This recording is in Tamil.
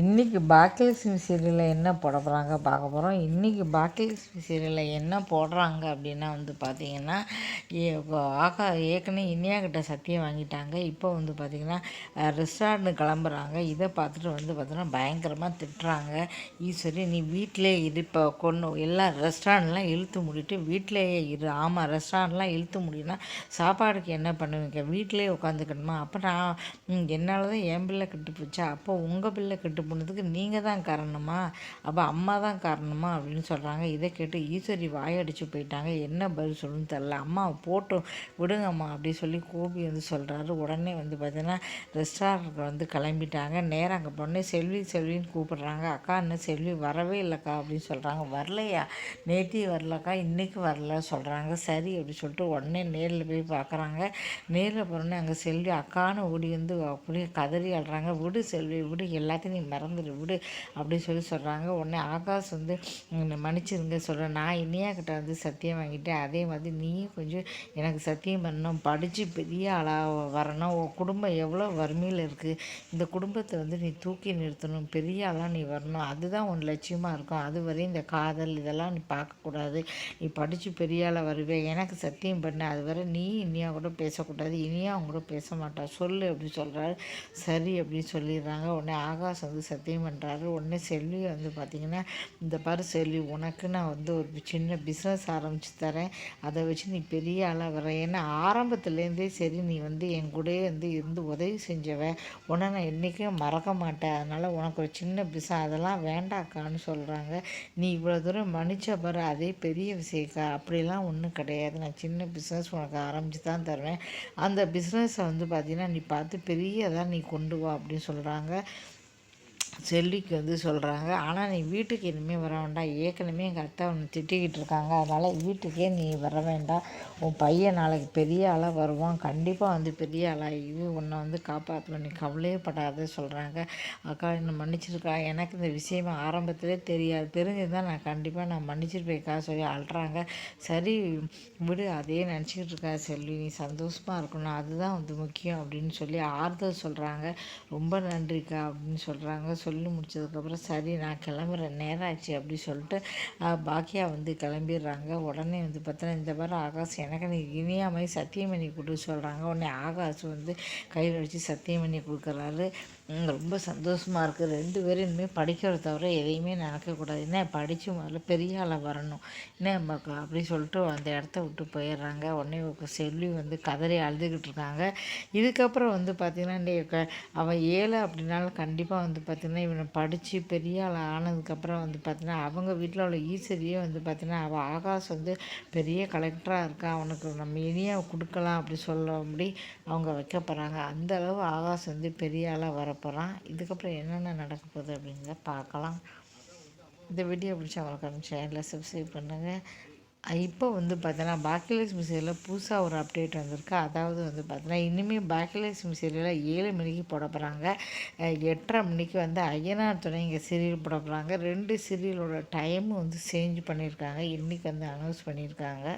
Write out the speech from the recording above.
இன்றைக்கி பாக்கியலட்சுமி சீரியலில் என்ன போட போகிறாங்க பார்க்க போகிறோம் இன்றைக்கி பாக்கியலட்சுமி சீரியலில் என்ன போடுறாங்க அப்படின்னா வந்து பார்த்திங்கன்னா ஏ ஆகா ஏற்கனவே இனியாக்கிட்ட சத்தியம் வாங்கிட்டாங்க. இப்போ வந்து பார்த்திங்கன்னா ரெஸ்டாரண்ட் கிளம்புறாங்க. இதை பார்த்துட்டு வந்து பார்த்தோன்னா பயங்கரமாக திட்டுறாங்க. ஈஸ்வரி நீ வீட்டிலே இரு. இப்போ கொண்டு எல்லா ரெஸ்டாரண்ட்லாம் இழுத்து மூடிட்டு வீட்டிலேயே இரு. ஆமாம் ரெஸ்டாரண்ட்லாம் இழுத்து முடியும்னா சாப்பாடுக்கு என்ன பண்ணுவீங்க? வீட்டிலே உட்காந்துக்கணுமா? அப்போ நான் என்னால் தான் என் பிள்ளை கெட்டு போச்சா? அப்போ உங்கள் பிள்ளை கெட்டு போனதுக்கு நீங்கள் தான் காரணமா? அப்போ அம்மா தான் காரணமா அப்படின்னு சொல்கிறாங்க இதை கேட்டு ஈஸ்வரி வாயடிச்சு போயிட்டாங்க. என்ன பதில் சொல்லணும்னு தெரில அம்மா போட்டு விடுங்கம்மா அப்படி சொல்லி கோபி வந்து சொல்கிறாரு உடனே வந்து பார்த்தீங்கன்னா ரெஸ்டாரண்ட்டுக்கு வந்து கிளம்பிட்டாங்க. நேராக அங்கே போனே செல்வி செல்வின்னு கூப்பிட்றாங்க. அக்கா இன்னும் செல்வி வரவே இல்லைக்கா அப்படின்னு சொல்கிறாங்க வரலையா? நேத்தி வரலக்கா இன்றைக்கி வரல சொல்கிறாங்க சரி அப்படின்னு சொல்லிட்டு உடனே நேரில் போய் பார்க்குறாங்க நேரில் போகிறோன்னே அங்கே செல்வி அக்கான்னு ஓடி வந்து அப்படியே கதறி ஆடுறாங்க விடு செல்வி விடு. எல்லாத்தையும் நீ மறந்துடு விடு அப்படின்னு சொல்லி சொல்கிறாங்க உடனே ஆகாஷ் வந்து மன்னிச்சிருங்க சொல்கிறேன் நான் இனியா கிட்ட வந்து சத்தியம் வாங்கிட்டேன். அதே மாதிரி நீயும் கொஞ்சம் எனக்கு சத்தியம் பண்ணணும். படித்து பெரிய ஆளாக வரணும். உன் குடும்பம் எவ்வளோ வறுமையில் இருக்குது இந்த குடும்பத்தை வந்து நீ தூக்கி நிறுத்தணும். பெரிய ஆளாக நீ வரணும். அதுதான் உன் லட்சியமாக இருக்கும். அது வரையும் இந்த காதல் இதெல்லாம் நீ பார்க்கக்கூடாது. நீ படித்து பெரிய ஆளாக வருவேன் எனக்கு சத்தியம் பண்ண. அது வரை நீ இனியா கூட பேசக்கூடாது. இனியா அவங்க கூட பேச மாட்டா. சொல்லு அப்படின்னு சொல்கிறாரு சரி அப்படின்னு சொல்லிடுறாங்க. உடனே ஆகாஷ் வந்து சத்தியம் பண்ணுறாரு உடனே செல்வி வந்து பார்த்திங்கன்னா இந்த பாரு செல்வி உனக்கு நான் வந்து ஒரு சின்ன பிஸ்னஸ் ஆரம்பித்து தரேன். அதை வச்சு நீ பெரிய ஆளாக வர. ஏன்னா ஆரம்பத்துலேருந்தே சரி நீ வந்து என் கூடயே வந்து இருந்து உதவி செஞ்சவன் உன்னை நான் என்றைக்கும் மறக்க மாட்டேன். அதனால் உனக்கு ஒரு சின்ன பிசா அதெல்லாம் வேண்டாக்கான்னு சொல்கிறாங்க நீ இவ்வளோ தூரம் மன்னிச்ச பாரு அதே பெரிய விஷயக்கா. அப்படிலாம் ஒன்றும் கிடையாது. நான் சின்ன பிஸ்னஸ் உனக்கு ஆரம்பித்து தான் தருவேன். அந்த பிஸ்னஸை வந்து பார்த்திங்கன்னா நீ பார்த்து பெரியதாக நீ கொண்டு வா அப்படின்னு சொல்கிறாங்க செல்விக்கு வந்து சொல்கிறாங்க ஆனால் நீ வீட்டுக்கு இனிமேல் வர வேண்டாம். ஏற்கனவே எங்கள் அத்தை ஒன்று திட்டிக்கிட்டு இருக்காங்க. அதனால் வீட்டுக்கே நீ வர வேண்டாம். உன் பையன் நாளைக்கு பெரிய ஆளாக வருவான். கண்டிப்பாக வந்து பெரிய ஆளாகி உன்னை வந்து காப்பாற்றணும் நீ கவலையே படாத சொல்கிறாங்க அக்கா என்னை மன்னிச்சிருக்கா? எனக்கு இந்த விஷயம் ஆரம்பத்திலே தெரியாது. தெரிஞ்சிருந்தால் நான் கண்டிப்பாக நான் மன்னிச்சிருப்பேக்கா சொல்லி அழுறாங்க. சரி விடு. அதே நினச்சிக்கிட்டு இருக்கா செல்வி. நீ சந்தோஷமாக இருக்கணும். அதுதான் வந்து முக்கியம். அப்படின்னு சொல்லி ஆறுதல் சொல்கிறாங்க ரொம்ப நன்றிக்கா. அப்படின்னு சொல்கிறாங்க சொல்லி முடிச்சதுக்கப்புறம் சரி நான் கிளம்புறேன். நேரம் ஆச்சு அப்படி சொல்லிட்டு பாக்கியா வந்து கிளம்பிடுறாங்க. உடனே வந்து பார்த்தோன்னா இந்த வாரம் ஆகாஷ் எனக்கு நீ மாதிரி சத்தியம் பண்ணி கொடு சொல்கிறாங்க உடனே ஆகாஷ் வந்து கையில் வச்சு சத்தியம் பண்ணி கொடுக்குறாரு. ரொம்ப சந்தோஷமாக இருக்குது ரெண்டு பேரும் இனிமேல் படிக்கிறத தவிர எதையுமே நினைக்கக்கூடாது என்ன படித்து முதல்ல பெரிய ஆளாக வரணும். என்ன அப்படி சொல்லிட்டு அந்த இடத்த விட்டு போயிடுறாங்க. உடனே செல்வி வந்து கதறி அழுதுகிட்டு இருக்காங்க. இதுக்கப்புறம் வந்து பார்த்திங்கன்னா அவன் ஏழை அப்படின்னாலும் கண்டிப்பாக வந்து பார்த்திங்கன்னா இவனை படித்து பெரிய ஆள் ஆனதுக்கப்புறம் வந்து பார்த்திங்கன்னா அவங்க வீட்டில் உள்ள ஈஸ்வரியே வந்து பார்த்திங்கன்னா அவள் ஆகாஷ் வந்து பெரிய கலெக்டராக இருக்கா? அவனுக்கு நம்ம இனியாக கொடுக்கலாம் அப்படி சொல்லபடி அவங்க வைக்க போகிறாங்க அந்தளவு ஆகாஷ் வந்து பெரிய ஆளாக வர போகிறான் இதுக்கப்புறம் என்னென்ன நடக்க போகுது அப்படிங்கிறத பார்க்கலாம். இந்த வீடியோ பிடிச்சவங்களுக்கு சேனலில் சப்ஸ்கிரைப் பண்ணுங்கள் இப்போ வந்து பார்த்தீங்கன்னா பாக்கியலட்சுமி சீரியலில் புதுசாக ஒரு அப்டேட் வந்திருக்கு. அதாவது வந்து பார்த்தீங்கன்னா இனிமேல் பாக்கியலட்சுமி சீரியலில் ஏழு மணிக்கு போட போகிறாங்க எட்டரை மணிக்கு வந்து ஐயனார் துணை இங்கே சீரியல் போட போகிறாங்க ரெண்டு சீரியலோட டைமும் வந்து சேஞ்ச் பண்ணியிருக்காங்க. இன்றைக்கி வந்து அனௌன்ஸ் பண்ணியிருக்காங்க.